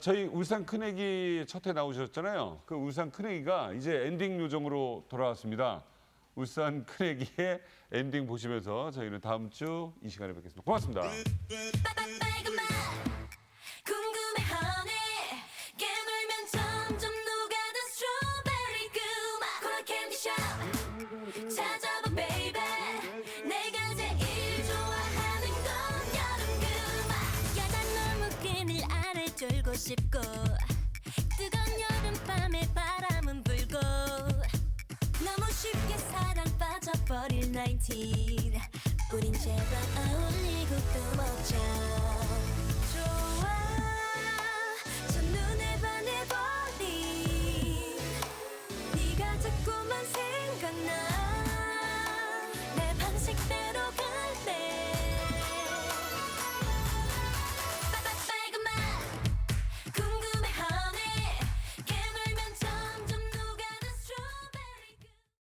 저희 울산 큰애기 첫회 나오셨잖아요. 그 울산 큰애기가 이제 엔딩 요정으로 돌아왔습니다. 울산 큰애기의 엔딩 보시면서 저희는 다음 주 이 시간에 뵙겠습니다. 고맙습니다. 코라 캔디샵 찾아봐 baby 내가 제일 좋아하는 건 여름 그맛 야단 너무 끈을 안에 졸고 싶고 뜨거운 여름밤에 바람은 불고 너무 쉽게 사랑 빠져버릴 19